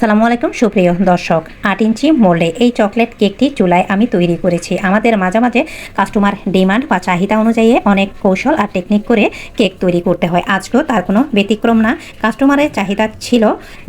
সালামু আলাইকুম, সুপ্রিয় দর্শক। আট ইঞ্চি মোল্ডে এই চকলেট কেকটি চুলায় আমি তৈরি করেছি। আমাদের মাঝে মাঝে কাস্টমার ডিমান্ড বা চাহিদা অনুযায়ী অনেক কৌশল আর টেকনিক করে কেক তৈরি করতে হয়। আজকেও তার কোনো ব্যতিক্রম না। কাস্টমারের চাহিদা ছিল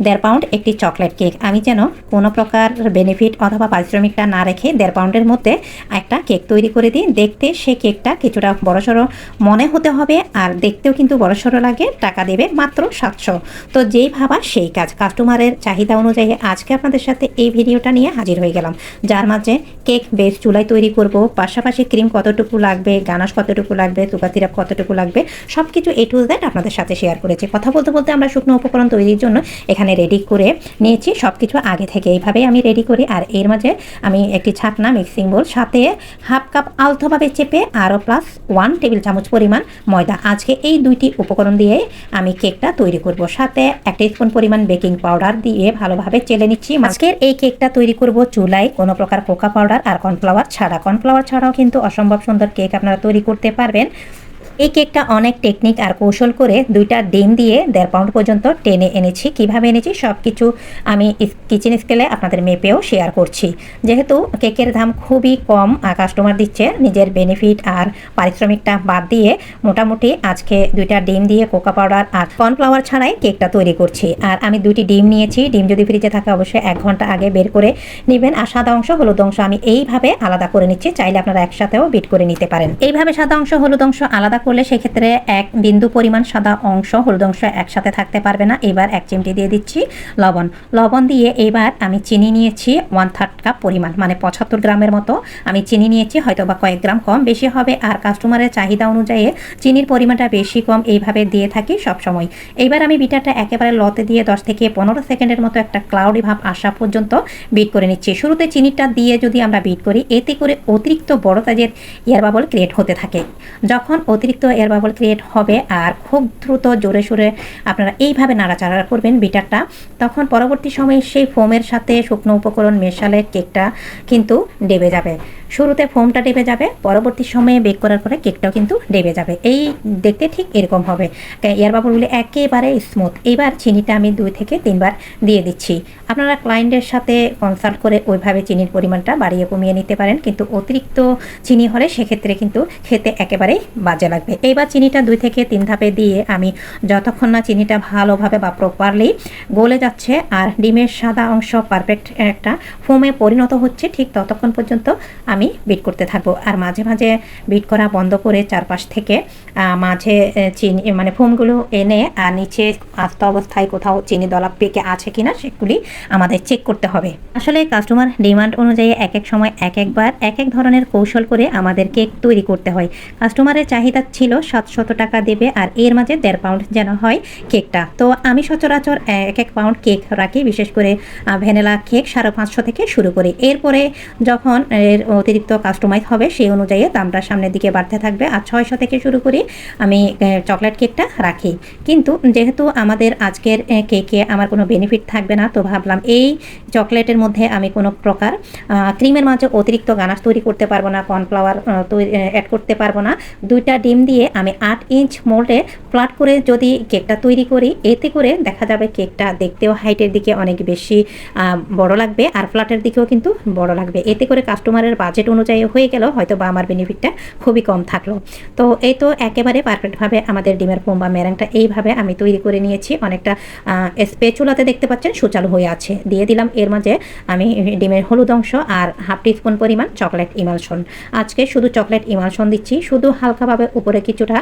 দেড় পাউন্ড একটি চকলেট কেক। আমি যেন কোনো প্রকার বেনিফিট অথবা পারিশ্রমিকটা না রেখে দেড় পাউন্ডের মধ্যে একটা কেক তৈরি করে দিই। দেখতে সে কেকটা কিছুটা বড়সড় মনে হতে হবে আর দেখতেও কিন্তু বড়সড় লাগে। টাকা দেবে মাত্র সাতশো। তো যেই ভাবা সেই কাজ। কাস্টমারের চাহিদা অনুযায়ী আজকে আপনাদের সাথে এই ভিডিওটা নিয়ে হাজির হয়ে গেলাম। যার মাঝে কেক বেস চুলায় তৈরি করব, পাশাপাশি ক্রিম কতটুকু লাগবে, গানাশ কতটুকু লাগবে, তুকা সিরাপ কতটুকু লাগবে সব কিছু এ টু দ্যাট আপনাদের সাথে শেয়ার করেছি। কথা বলতে বলতে আমরা শুকনো উপকরণ তৈরির জন্য এখানে রেডি করে নিয়েছি। সব কিছু আগে থেকে এইভাবেই আমি রেডি করি। আর এর মাঝে আমি একটি ছাকনা মিক্সিং বোল সাথে হাফ কাপ আলতোভাবে চেপে আরও প্লাস ওয়ান টেবিল চামচ পরিমাণ ময়দা। আজকে এই দুইটি উপকরণ দিয়ে আমি কেকটা তৈরি করব। সাথে একটা স্পুন পরিমাণ বেকিং পাউডার দিয়ে ভালোভাবে চেলে নিচ্ছি। আজকের এই কেকটা তৈরি করব চুলায়। কোনো প্রকার কোকা পাউডার আর কর্নফ্লাওয়ার ছাড়া। কর্নফ্লাওয়ার ছাড়াও কিন্তু অসম্ভব সুন্দর কেক আপনারা তৈরি করতে পারবেন। এই কেকটা অনেক টেকনিক আর কৌশল করে দুইটা ডিম দিয়ে দেড় পাউন্ড পর্যন্ত টেনে এনেছি। কীভাবে এনেছি? সব কিছু আমি কিচেন স্কেলে আপনাদের মেপেও শেয়ার করছি। যেহেতু কেকের দাম খুবই কম কাস্টমার দিচ্ছে, নিজের বেনিফিট আর পারিশ্রমিকটা বাদ দিয়ে মোটামুটি আজকে দুইটা ডিম দিয়ে কোকা পাউডার আর কর্নফ্লাওয়ার ছাড়াই কেকটা তৈরি করছি। আর আমি দুইটি ডিম নিয়েছি। ডিম যদি ফ্রিজে থাকে অবশ্যই এক ঘণ্টা আগে বের করে নেবেন। আর সাদা অংশ, হলুদ অংশ আমি এইভাবে আলাদা করে নিচ্ছি। চাইলে আপনারা একসাথেও বিট করে নিতে পারেন। এইভাবে সাদা অংশ, হলুদ অংশ আলাদা করলে সেক্ষেত্রে এক বিন্দু পরিমাণ সাদা অংশ হলুদ অংশ একসাথে থাকতে পারবে না। এবার এক চিমটি দিয়ে দিচ্ছি লবণ। লবণ দিয়ে এবার আমি চিনি নিয়েছি ওয়ান থার্ড কাপ পরিমাণ মানে পঁচাত্তর গ্রামের মতো। আমি চিনি নিয়েছি হয়তো বা কয়েক গ্রাম কম বেশি হবে। আর কাস্টমারের চাহিদা অনুযায়ী চিনির পরিমাণটা বেশি কম এইভাবে দিয়ে থাকি সব সময় এইবার আমি বিটারটা একেবারে লতে দিয়ে দশ থেকে পনেরো সেকেন্ডের মতো একটা ক্লাউডি ভাব আসা পর্যন্ত বিট করে নিচ্ছি। শুরুতে চিনিটা দিয়ে যদি আমরা বিট করি, এতে করে অতিরিক্ত বড় তাজের এয়ার বাবল ক্রিয়েট হতে থাকে। যখন অতিরিক্ত এয়ার বাবল ক্রিয়েট হবে আর খুব দ্রুত জোরে সোরে আপনারা এইভাবে নাড়াচাড়া করবেন বিটারটা। তখন পরবর্তী সময়ে সেই ফোমের সাথে শুকনো উপকরণ মেশালে কেকটা কিন্তু ডেবে যাবে। শুরুতে ফোমটা ডেবে যাবে, পরবর্তী সময়ে বেক করার পরে কেকটাও কিন্তু ডেবে যাবে। এই দেখতে ঠিক এরকম হবে। এয়ার বাবলগুলি একেবারে স্মুথ এবার চিনিটা আমি দুই থেকে তিনবার দিয়ে দিচ্ছি। আপনারা ক্লায়েন্টের সাথে কনসাল্ট করে ওইভাবে চিনির পরিমাণটা বাড়িয়ে কমিয়ে নিতে পারেন। কিন্তু অতিরিক্ত চিনি হলে সেক্ষেত্রে কিন্তু খেতে একেবারেই বাজে লাগবে। এইবার চিনিটা দুই থেকে তিন ধাপে দিয়ে আমি যতক্ষণ না চিনিটা ভালোভাবে বা প্রপারলি গলে যাচ্ছে আর ডিমের সাদা অংশ পারফেক্ট একটা ফোমে পরিণত হচ্ছে, ঠিক ততক্ষণ পর্যন্ত আমি বিট করতে থাকব। আর মাঝে মাঝে বিট করা বন্ধ করে চারপাশ থেকে মাঝে চিনি মানে ফোমগুলো এনে আর নিচে আস্ত অবস্থায় কোথাও চিনি দলা পেকে আছে কিনা সেগুলি আমাদের চেক করতে হবে। আসলে কাস্টমার ডিমান্ড অনুযায়ী এক এক সময় এক একবার এক এক ধরনের কৌশল করে আমাদের কেক তৈরি করতে হয়। কাস্টমারের চাহিদা ছিল, সাতশত টাকা দেবে আর এর মাঝে দেড় পাউন্ড যেন হয় কেকটা তো আমি সচরাচর এক এক পাউন্ড কেক রাখি, বিশেষ করে ভ্যানিলা কেক সাড়ে পাঁচশো থেকে শুরু করি। এরপরে যখন এর অতিরিক্ত কাস্টমাইজ হবে, সেই অনুযায়ী দামটা সামনের দিকে বাড়তে থাকবে আর ছয়শো থেকে শুরু করি আমি চকলেট কেকটা রাখি। কিন্তু যেহেতু আমাদের আজকের কেকে আমার কোনো বেনিফিট থাকবে না, তো ভাবলাম এই চকলেটের মধ্যে আমি কোনো প্রকার ক্রিমের মাঝে অতিরিক্ত গানাশ তৈরি করতে পারব না কর্নফ্লাওয়ার তৈরি অ্যাড করতে পারব না। দুইটা ডিম দিয়ে আমি আট ইঞ্চ মোল্ডে ফ্ল্যাট করে যদি কেকটা তৈরি করি, এতে করে দেখা যাবে কেকটা দেখতেও হাইটের দিকে অনেক বেশি বড় লাগবে আর ফ্ল্যাটের দিকেও কিন্তু বড় লাগবে। এতে করে কাস্টমারের বাজেট অনুযায়ী হয়ে গেল হয়তো বা আমার বেনিফিটটা খুবই কম থাকল। তো এই তো একেবারে পারফেক্টভাবে আমাদের ডিমের ফোম বা ম্যারাংটা এইভাবে আমি তৈরি করে নিয়েছি। অনেকটা স্পেচুলাতে দেখতে পাচ্ছেন সুচালু হয়ে আছে। দিয়ে দিলাম এর মাঝে আমি ডিমের হলুদ অংশ আর হাফ টিস্পুন পরিমাণ চকলেট ইমালশন আজকে শুধু চকলেট ইমালশন দিচ্ছি, শুধু হালকাভাবে উপরে কিছুটা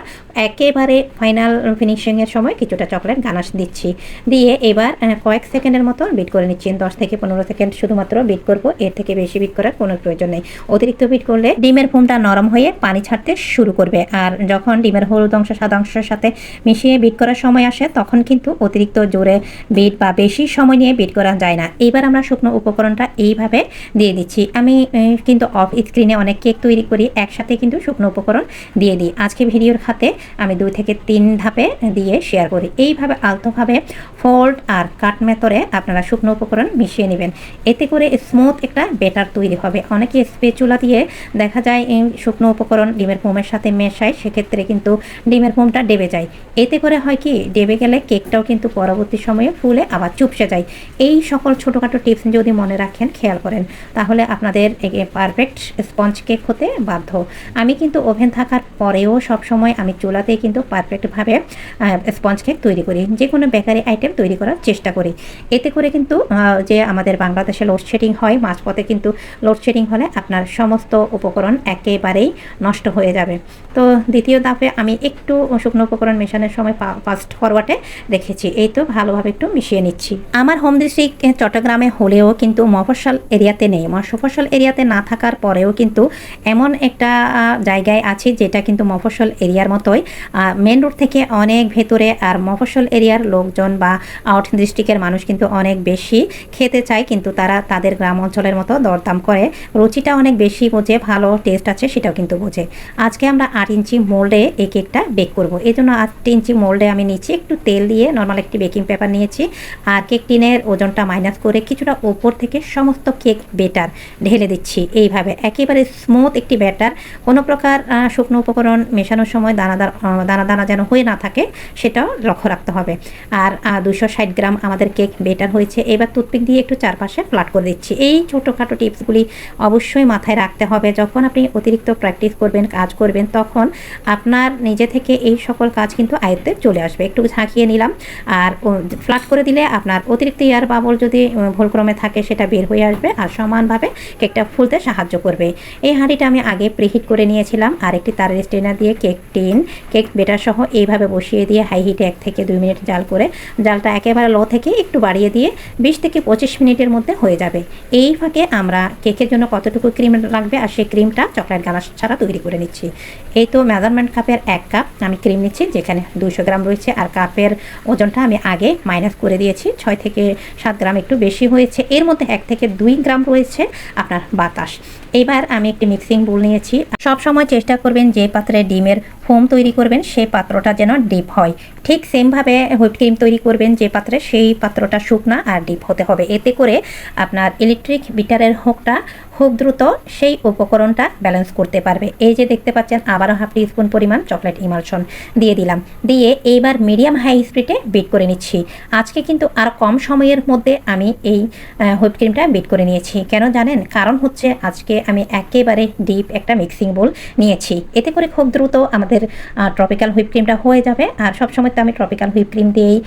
একেবারে ফাইনাল ফিনিশিংয়ের সময় কিছুটা চকলেট গানাশ দিচ্ছি। দিয়ে এবার কয়েক সেকেন্ডের মতো বিট করে নিচ্ছি। দশ থেকে পনেরো সেকেন্ড শুধুমাত্র বিট করব। এর থেকে বেশি বিট করার কোনো প্রয়োজন নেই। অতিরিক্ত বিট করলে ডিমের ফোমটা নরম হয়ে পানি ছাড়তে শুরু করবে। আর যখন ডিমের হলুদ অংশ সাদা অংশের সাথে মিশিয়ে বিট করার সময় আসে, তখন কিন্তু অতিরিক্ত জোরে বিট বা বেশি সময় নিয়ে বিট করা যায় না। এইবার আমরা শুকনো উপকরণটা এইভাবে দিয়ে দিচ্ছি। আমি কিন্তু অফ স্ক্রিনে অনেক কেক তৈরি করি। একসাথে কিন্তু শুকনো উপকরণ দিয়ে দিই। আজকে আজকে ভিডিওর খাতে আমি দুই থেকে তিন ধাপে দিয়ে শেয়ার করি। এইভাবে আলতোভাবে ফোল্ড আর কাট মেথরে আপনারা শুকনো উপকরণ মিশিয়ে নেবেন। এতে করে স্মুথ একটা বেটার তৈরি হবে। অনেকে স্পেচুলা দিয়ে দেখা যায় এই শুকনো উপকরণ ডিমের ফোমের সাথে মেশায়, সেক্ষেত্রে কিন্তু ডিমের ফোমটা ডেবে যায়। এতে করে হয় কি, ডেবে গেলে কেকটাও কিন্তু পরবর্তী সময়ে ফুলে আবার চুপসে যায়। এই সকল ছোটোখাটো টিপস যদি মনে রাখেন, খেয়াল করেন, তাহলে আপনাদের পারফেক্ট স্পঞ্জ কেক হতে বাধ্য। আমি কিন্তু ওভেন থাকার পরেও সবসময় আমি চুলাতেই কিন্তু পারফেক্টভাবে স্পঞ্জ কেক তৈরি করি। যে কোনো বেকারি আইটেম তৈরি করার চেষ্টা করি। এতে করে কিন্তু যে আমাদের বাংলাদেশে লোডশেডিং হয়, মাঝপথে কিন্তু লোডশেডিং হলে আপনার সমস্ত উপকরণ একেবারেই নষ্ট হয়ে যাবে। তো দ্বিতীয় ধাপে আমি একটু শুকনো উপকরণ মেশানোর সময় ফাস্ট ফরওয়ার্ডে রেখেছি এই তো ভালোভাবে একটু মিশিয়ে নিচ্ছি। আমার হোম ডিস্ট্রিক্ট চট্টগ্রামে হলেও কিন্তু মফস্বল এরিয়াতে নেই। মফস্বল এরিয়াতে না থাকার পরেও কিন্তু এমন একটা জায়গায় আছে যেটা কিন্তু মফস্বল এরিয়ার মতোই মেন রোড থেকে অনেক ভেতরে আর মফস্বল এরিয়ার লোকজন বা আউট ডিস্ট্রিক্টের মানুষ কিন্তু অনেক বেশি খেতে চায়, কিন্তু তারা তাদের গ্রাম অঞ্চলের মতো দরদাম করে। রুচিটা অনেক বেশি বোঝে, ভালো টেস্ট আছে সেটাও কিন্তু বোঝে। আজকে আমরা আট ইঞ্চি মোল্ডে এই কেকটা বেক করব। এই জন্য আট ইঞ্চি মোল্ডে আমি নিচ্ছি, একটু তেল দিয়ে নর্মাল একটি বেকিং পেপার নিয়েছি। আর কেক টিনের ওজনটা মাইনাস করে কিছুটা ওপর থেকে সমস্ত কেক বেটার ঢেলে দিচ্ছি। এইভাবে একেবারে স্মুথ একটি ব্যাটার কোনো প্রকার শুকনো উপকরণ মেশানোর সময় দানাদার দানা দানা যেন হয়ে না থাকে, সেটাও লক্ষ্য রাখতে হবে। আর দুশো ষাট গ্রাম আমাদের কেক বেটার হয়েছে। এবার টুথপিক দিয়ে একটু চারপাশে ফ্লাট করে দিচ্ছি। এই ছোটোখাটো টিপসগুলি অবশ্যই মাথায় রাখতে হবে। যখন আপনি অতিরিক্ত প্র্যাকটিস করবেন, কাজ করবেন, তখন আপনার নিজে থেকে এই সকল কাজ কিন্তু আয়ত্তে চলে আসবে। একটু ঝাঁকিয়ে নিলাম। আর ফ্লাট করে দিলে আপনার অতিরিক্ত এয়ার বাবল যদি ভুলক্রমে থাকে, সেটা বের হয়ে আসবে আর সমানভাবে কেকটা ফুলতে সাহায্য করবে। এই হাঁড়িটা আমি আগে প্রিহিট করে নিয়েছিলাম। আর একটি তারের স্টেনার দিয়ে কেক টিন, কেক বেটার সহ এইভাবে বসিয়ে দিয়ে হাই হিটে এক থেকে দুই মিনিট জাল করে জালটা একেবারে লো থেকে একটু বাড়িয়ে দিয়ে বিশ থেকে পঁচিশ মিনিটের মধ্যে হয়ে যাবে। এই ফাঁকে আমরা কেকের জন্য কতটুকু ক্রিম লাগবে আর সেই ক্রিমটা চকলেট গানাশ ছাড়া তৈরি করে নিচ্ছি। এই তো মেজারমেন্ট কাপের এক কাপ আমি ক্রিম নিচ্ছি, যেখানে দুশো গ্রাম রয়েছে আর কাপের ওজনটা আমি আগে মাইনাস করে দিয়েছি, ছয় থেকে সাত গ্রাম একটু বেশি হয়েছে। এর মধ্যে এক থেকে দুই গ্রাম রয়েছে আপনার বাতাস। এবার আমি একটি মিক্সিং বুল নিয়েছি। সব সময় চেষ্টা করবেন যে পাত্রে ডিমের ফোম তৈরি করবেন, সেই পাত্রটা যেন ডিপ হয়। ঠিক সেমভাবে হুইপ ক্রিম তৈরি করবেন যে পাত্রে, সেই পাত্রটা শুকনা আর ডিপ হতে হবে। এতে করে আপনার ইলেকট্রিক বিটারের হোকটা খুব দ্রুত সেই উপকরণটা ব্যালেন্স করতে পারবে। এই যে দেখতে পাচ্ছেন, আবারও হাফ টি স্পুন পরিমাণ চকলেট ইমালশন দিয়ে দিলাম। দিয়ে এইবার মিডিয়াম হাই স্পিডে বিট করে নিচ্ছি। আজকে কিন্তু আর কম সময়ের মধ্যে আমি এই হুইপ ক্রিমটা বিট করে নিয়েছি। কেন জানেন? কারণ হচ্ছে আজকে আমি একেবারে ডিপ একটা মিক্সিং বোল নিয়েছি। এতে করে খুব দ্রুত আমাদের ট্রপিক্যাল হুইপ ক্রিমটা হয়ে যাবে। আর সবসময় তো আমি ট্রপিক্যাল হুইপ ক্রিম দিয়েই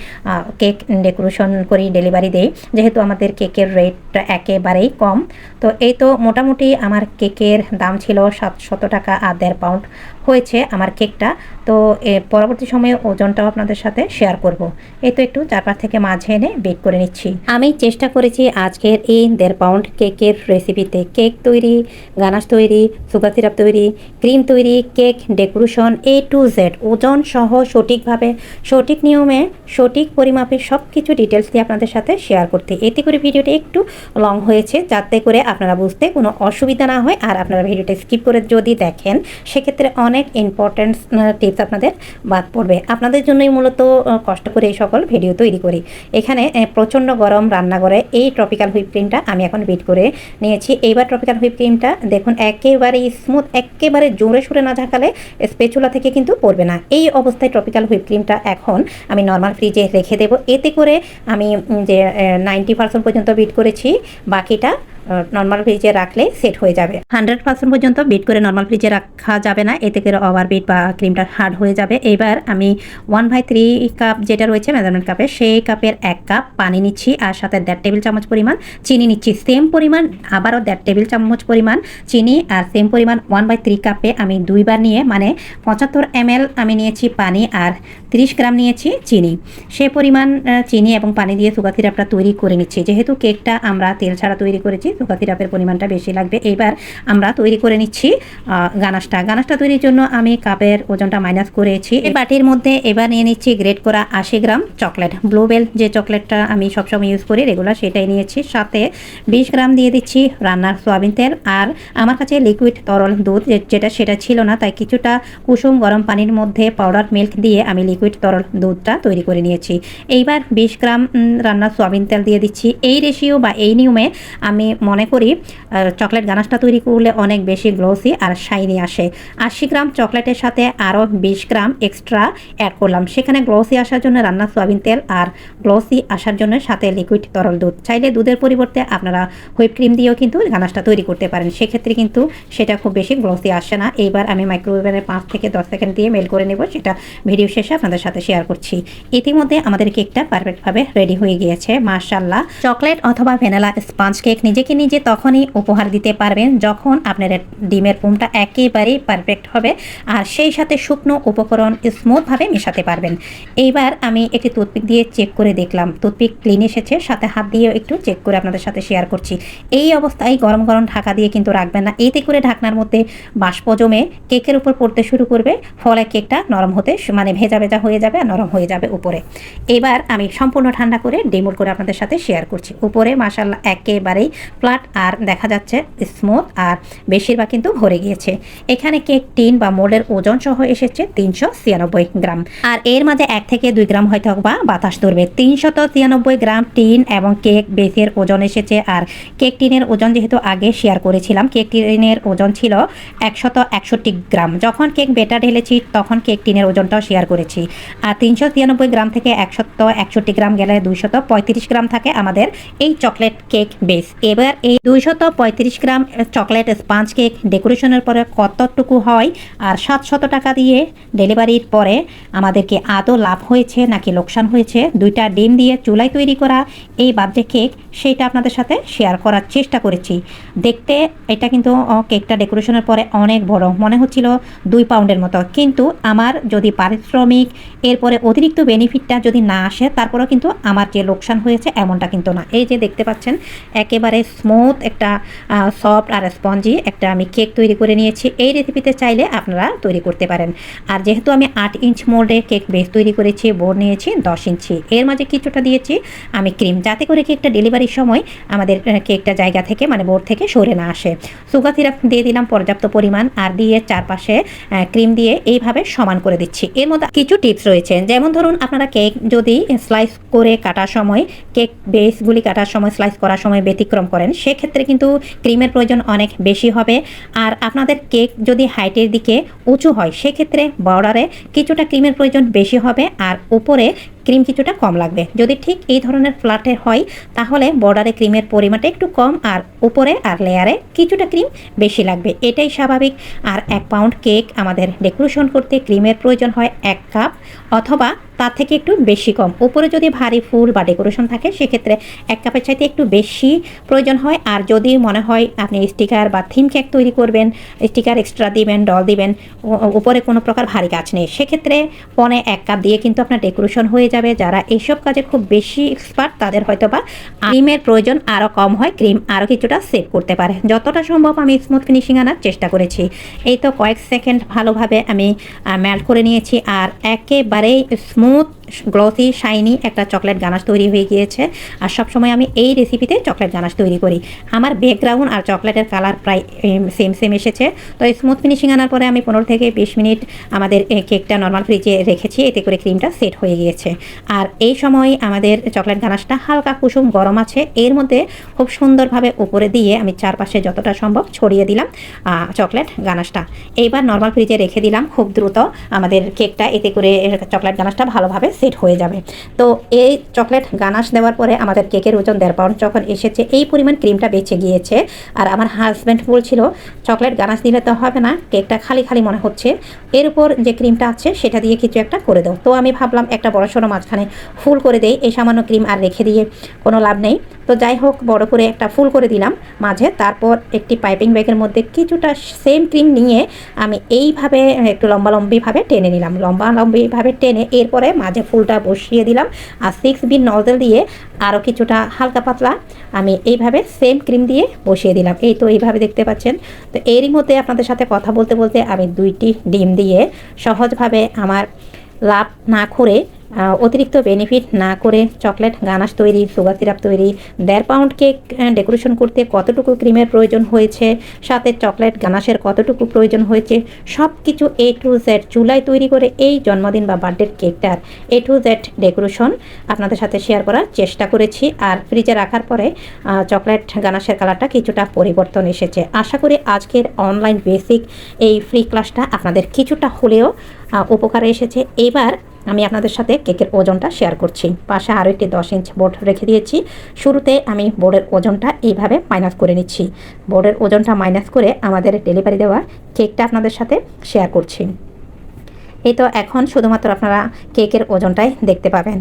কেক ডেকোরেশন করি ডেলিভারি দেই। যেহেতু আমাদের কেকের রেটটা একেবারেই কম। তো এই তো মোটামুটি আমার কেকের দাম ছিল সাতশত টাকা আর দেড় পাউন্ড। হয়েছে আমার কেকটা, তো পরবর্তী সময়ে ওজনটাও আপনাদের সাথে শেয়ার করব। এই তো একটু চারপাশ থেকে মাঝে এনে বেক করে নিচ্ছি। আমি চেষ্টা করেছি আজকের এই দেড় পাউন্ড কেকের রেসিপিতে কেক তৈরি, গানাশ তৈরি সুগার সিরাপ তৈরি ক্রিম তৈরি cake decoration A to Z ওজন সহ সঠিকভাবে, সঠিক নিয়মে, সঠিক পরিমাপে সব কিছু ডিটেলস দিয়ে আপনাদের সাথে শেয়ার করতে। এতে করে ভিডিওটা একটু লং হয়েছে, যাতে করে আপনারা বুঝতে কোনো অসুবিধা না হয়। আর আপনারা ভিডিওটা স্কিপ করে যদি দেখেন, সেক্ষেত্রে অনেক ইম্পর্ট্যান্ট টিপস আপনাদের বাদ পড়বে। আপনাদের জন্যই মূলত কষ্ট করে এই সকল ভিডিও তৈরি করি। এখানে প্রচণ্ড গরম রান্নাঘরে এই ট্রপিক্যাল হুইপ ক্রিমটা আমি এখন বিট করে নিয়েছি। এইবার ট্রপিক্যাল হুইপ ক্রিমটা দেখুন, একেবারে স্মুথ একেবারে জোরে সুরে না ঝাঁকালে স্পেচুলা থেকে কিন্তু পড়বে না। এই অবস্থায় ট্রপিক্যাল হুইপ ক্রিমটা এখন আমি নর্মাল ফ্রিজে রেখে দেবো। এতে করে আমি যে নাইনটি পার্সেন্ট পর্যন্ত বিট করেছি, বাকিটা নর্মাল ফ্রিজে রাখলে সেট হয়ে যাবে। হান্ড্রেড পার্সেন্ট পর্যন্ত বিট করে নর্মাল ফ্রিজে রাখা যাবে না। এতে ওভার বিট বা ক্রিমটা হার্ড হয়ে যাবে। এবার আমি ওয়ান বাই থ্রি কাপ যেটা রয়েছে মেজারমেন্ট কাপে সেই কাপের এক কাপ পানি নিচ্ছি আর সাথে দেড় টেবিল চামচ পরিমাণ চিনি নিচ্ছি। সেম পরিমাণ, আবারও দেড় টেবিল চামচ পরিমাণ চিনি আর সেম পরিমাণ ওয়ান বাই থ্রি কাপে আমি দুইবার নিয়ে মানে পঁচাত্তর এম আমি নিয়েছি পানি আর তিরিশ গ্রাম নিয়েছি চিনি। সে পরিমাণ চিনি এবং পানি দিয়ে সুগার সিরাপটা তৈরি করে নিচ্ছি। যেহেতু কেকটা আমরা তেল ছাড়া তৈরি করেছি সুগার সিরাপের পরিমাণটা বেশি লাগবে। এইবার আমরা তৈরি করে নিচ্ছি আহ, গানাশটা। গানাশটা তৈরির জন্য আমি কাপের ওজনটা মাইনাস করেছি। এই বাটির মধ্যে এবার নিয়ে নিচ্ছি গ্রেট করা আশি গ্রাম চকলেট। ব্লুবেল যে চকলেটটা আমি সবসময় ইউজ করি রেগুলার সেটাই নিয়েছি। সাথে বিশ গ্রাম দিয়ে দিচ্ছি রান্নার সোয়াবিন তেল। আর আমার কাছে লিকুইড তরল দুধ যেটা সেটা ছিল না তাই কিছুটা কুসুম গরম পানির মধ্যে পাউডার মিল্ক দিয়ে আমি লিকুইড তরল দুধটা তৈরি করে নিয়েছি। এইবার বিশ গ্রাম রান্নার সোয়াবিন তেল দিয়ে দিচ্ছি। এই রেশিও বা এই নিয়মে আমি মনে করি চকলেট গানাশটা তৈরি করলে অনেক বেশি গ্লোসি আর শাইনি আসে। আশি গ্রাম চকলেটের সাথে আরও বিশ গ্রাম এক্সট্রা অ্যাড করলাম। সেখানে গ্লোসি আসার জন্য রান্নার সোয়াবিন তেল আর গ্লোসি আসার জন্য সাথে লিকুইড তরল দুধ। চাইলে দুধের পরিবর্তে আপনারা হুইপ ক্রিম দিয়েও কিন্তু গানাশটা তৈরি করতে পারেন। সেক্ষেত্রে কিন্তু সেটা খুব বেশি গ্লোসি আসে না। এইবার আমি মাইক্রোওয়েভে পাঁচ থেকে দশ সেকেন্ড দিয়ে মেল করে নেব। সেটা ভিডিও শেষে আপনাদের সাথে শেয়ার করছি। ইতিমধ্যে আমাদের কেকটা পারফেক্টভাবে রেডি হয়ে গিয়েছে মার্শাল্লাহ চকলেট অথবা ভ্যানিলা স্পঞ্জ কেক নিজেকে নিজে তখনই উপহার দিতে পারবেন যখন আপনার ডিমের পুমটা একেবারেই পারফেক্ট হবে আর সেই সাথে শুকনো উপকরণ স্মুথভাবে মেশাতে পারবেন। এইবার আমি একটি টুথপিক দিয়ে চেক করে দেখলাম। টুথপিক ক্লিন এসেছে, সাথে হাত দিয়েও একটু চেক করে আপনাদের সাথে শেয়ার করছি। এই অবস্থায় গরম গরম ঢাকা দিয়ে কিন্তু রাখবেন না। এতে করে ঢাকনার মধ্যে বাষ্প জমে কেকের উপর পড়তে শুরু করবে। ফলে কেকটা নরম হতে মানে ভেজা ভেজা হয়ে যাবে আর নরম হয়ে যাবে উপরে। এবার আমি সম্পূর্ণ ঠান্ডা করে ডিমোট করে আপনাদের সাথে শেয়ার করছি। উপরে মাসাল্লাহ একেবারেই ফ্ল্যাট আর দেখা যাচ্ছে স্মুথ আর বেশিরভাগ কিন্তু ভরে গিয়েছে। এখানে কেক টিন বা মোল্ডের ওজন সহ এসেছে তিনশো ছিয়ানব্বই গ্রাম। আর এর মাঝে এক থেকে দুই গ্রাম হয়তো বা বাতাস ধরবে। তিনশত ছিয়ানব্বই গ্রাম টিন এবং কেক বেসের ওজন এসেছে। আর কেক টিনের ওজন যেহেতু আগে শেয়ার করেছিলাম কেক টিনের ওজন ছিল একশত একষট্টি গ্রাম। যখন কেক বেটা ঢেলেছি, তখন কেক টিনের ওজনটাও শেয়ার করেছি। আর তিনশো ছিয়ানব্বই গ্রাম থেকে একশত একষট্টি গ্রাম গেলে দুইশত পঁয়ত্রিশ গ্রাম থাকে আমাদের এই চকলেট কেক বেস। এবার এই দুইশত পঁয়ত্রিশ গ্রাম চকলেট স্পাঞ্জ কেক ডেকোরেশনের পরে কতটুকু হয় আর সাতশত টাকা দিয়ে ডেলিভারির পরে আমাদেরকে আদৌ লাভ হয়েছে নাকি লোকসান হয়েছে? দুইটা ডিম দিয়ে চুলায় তৈরি করা এই বার্থডে কেক সেইটা আপনাদের সাথে শেয়ার করার চেষ্টা করেছি। দেখতে এটা কিন্তু কেকটা ডেকোরেশনের পরে অনেক বড়। মনে হচ্ছিল দুই পাউন্ডের মতো। কিন্তু আমার যদি পারিশ্রমিক এরপরে অতিরিক্ত বেনিফিটটা যদি না আসে, তারপরেও কিন্তু আমার যে লোকসান হয়েছে এমনটা কিন্তু না। এই যে দেখতে পাচ্ছেন, একেবারে স্মুথ একটা সফট আর স্পঞ্জি একটা আমি কেক তৈরি করে নিয়েছি। এই রেসিপিতে চাইলে আপনারা তৈরি করতে পারেন। আর যেহেতু আমি আট ইঞ্চ মোল্ডে কেক বেস তৈরি করেছি বোর্ড নিয়েছি, দশ ইঞ্চি এর মাঝে কিছুটা দিয়েছি আমি ক্রিম যাতে করে কেকটা ডেলিভারির সময় আমাদের কেকটা জায়গা থেকে মানে বোর্ড থেকে সরে না আসে। সুগার সিরাপ দিয়ে দিলাম পর্যাপ্ত পরিমাণ, আর দিয়ে চারপাশে ক্রিম দিয়ে এইভাবে সমান করে দিচ্ছি। এর মধ্যে কিছু টিপস রয়েছে। যেমন ধরুন, আপনারা কেক যদি স্লাইস করে কাটার সময় কেক বেসগুলি কাটার সময় স্লাইস করার সময় ব্যতিক্রম করেন, সেক্ষেত্রে কিন্তু ক্রিমের প্রয়োজন অনেক বেশি হবে। আর আপনাদের কেক যদি হাইটের দিকে উঁচু হয়, সেক্ষেত্রে বর্ডারে কিছুটা ক্রিমের প্রয়োজন বেশি হবে। আর উপরে ক্রিম কিছুটা কম লাগবে। যদি ঠিক এই ধরনের ফ্ল্যাটে হয়, তাহলে বর্ডারে ক্রিমের পরিমাণটা একটু কম আর উপরে আর লেয়ারে কিছুটা ক্রিম বেশি লাগবে। এটাই স্বাভাবিক। আর এক পাউন্ড কেক আমাদের ডেকোরেশন করতে ক্রিমের প্রয়োজন হয় এক কাপ অথবা তার থেকে একটু বেশি কম। উপরে যদি ভারী ফুল বা ডেকোরেশন থাকে, সেক্ষেত্রে এক কাপের চাইতে একটু বেশি প্রয়োজন হয়। আর যদি মনে হয় আপনি স্টিকার বা থিম কেক তৈরি করবেন, স্টিকার এক্সট্রা দিবেন, ডল দিবেন উপরে কোনো প্রকার ভারী কাজ নেই। সেক্ষেত্রে পনে এক কাপ দিয়ে কিন্তু আপনার ডেকোরেশন হয়ে যাবে। যারা এইসব কাজে খুব বেশি এক্সপার্ট, তাদের হয়তো বা ক্রিমের প্রয়োজন আরও কম হয়। ক্রিম আরও কিছুটা সেভ করতে পারে। যতটা সম্ভব আমি স্মুথ ফিনিশিং আনার চেষ্টা করেছি। এই তো কয়েক সেকেন্ড ভালোভাবে আমি মেল্ট করে নিয়েছি। আর একেবারেই স্মুথ গ্লসি শাইনি একটা চকলেট গানাশ তৈরি হয়ে গিয়েছে। আর সবসময় আমি এই রেসিপিতে চকলেট গানাশ তৈরি করি। আমার ব্যাকগ্রাউন্ড আর চকলেটের কালার প্রায় সেম সেম এসেছে। তো স্মুথ ফিনিশিং আনার পরে আমি পনেরো থেকে বিশ মিনিট আমাদের কেকটা নর্মাল ফ্রিজে রেখেছি। এতে করে ক্রিমটা সেট হয়ে গিয়েছে। আর এই সময় আমাদের চকলেট গানাশটা হালকা কুসুম গরম আছে। এর মধ্যে খুব সুন্দরভাবে উপরে দিয়ে আমি চারপাশে যতটা সম্ভব ছড়িয়ে দিলাম চকলেট গানাশটা। এইবার নর্মাল ফ্রিজে রেখে দিলাম। খুব দ্রুত আমাদের কেকটা এতে করে চকলেট গানাশটা ভালোভাবে সেট হয়ে যাবে। তো এই চকলেট গানাশ দেওয়ার পরে আমাদের কেকের ওজন দেড় পাউন্ড যখন এসেছে, এই পরিমাণ ক্রিমটা বেঁচে গিয়েছে। আর আমার হাজব্যান্ড বলছিল চকলেট গানাশ দিলে তো হবে না কেকটা খালি খালি মনে হচ্ছে। এর উপর যে ক্রিমটা আছে, সেটা দিয়ে কিছু একটা করে দাও। তো আমি ভাবলাম একটা বড় সড়ো মাঝখানে ফুল করে দেই, এই সামান্য ক্রিম আর রেখে দিয়ে কোনো লাভ নেই। তো যাই হোক, বড় করে একটা ফুল করে দিলাম মাঝে। তারপর একটি পাইপিং ব্যাগের মধ্যে কিছুটা সেম ক্রিম নিয়ে আমি এইভাবে একটু লম্বা লম্বিভাবে টেনে নিলাম। লম্বা লম্বিভাবে টেনে এরপরে পরে মাঝে ফুলটা বসিয়ে দিলাম আর সিক্স বিন নজল দিয়ে আরও কিছুটা হালকা পাতলা আমি এইভাবে সেম ক্রিম দিয়ে বসিয়ে দিলাম। এই তো এইভাবে দেখতে পাচ্ছেন। তো এরই মধ্যে আপনাদের সাথে কথা বলতে বলতে আমি দুইটি ডিম দিয়ে সহজভাবে আমার লাভ না করে অতিরিক্ত বেনিফিট না করে চকলেট গানাশ তৈরি সুগার সিরাপ তৈরি, দেড় পাউন্ড কেক ডেকোরেশন করতে কতটুকু ক্রিমের প্রয়োজন হয়েছে, সাথে চকলেট গানাশের কতটুকু প্রয়োজন হয়েছে সব কিছু এ টু জেড চুলায় তৈরি করে এই জন্মদিন বা বার্থডের কেকটার এ টু জেড ডেকোরেশন আপনাদের সাথে শেয়ার করার চেষ্টা করেছি। আর ফ্রিজে রাখার পরে চকলেট গানাশের কালারটা কিছুটা পরিবর্তন এসেছে। আশা করি আজকের অনলাইন বেসিক এই ফ্রি ক্লাসটা আপনাদের কিছুটা হলেও উপকারে এসেছে। এবার আমি আপনাদের সাথে কেকের ওজনটা শেয়ার করছি। পাশে আরও একটি দশ ইঞ্চ বোর্ড রেখে দিয়েছি। শুরুতে আমি বোর্ডের ওজনটা এইভাবে মাইনাস করে নিচ্ছি। বোর্ডের ওজনটা মাইনাস করে আমাদের ডেলিভারি দেওয়া কেকটা আপনাদের সাথে শেয়ার করছি। এই তো এখন শুধুমাত্র আপনারা কেকের ওজনটাই দেখতে পাবেন।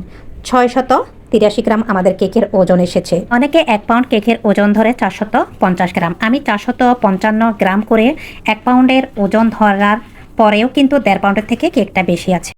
ছয় শত তিরাশি গ্রাম আমাদের কেকের ওজন এসেছে। অনেকে এক পাউন্ড কেকের ওজন ধরে চারশত পঞ্চাশ গ্রাম। আমি চারশত পঞ্চান্ন গ্রাম করে এক পাউন্ডের ওজন ধরার পরেও কিন্তু দেড় পাউন্ডের থেকে কেকটা বেশি আছে।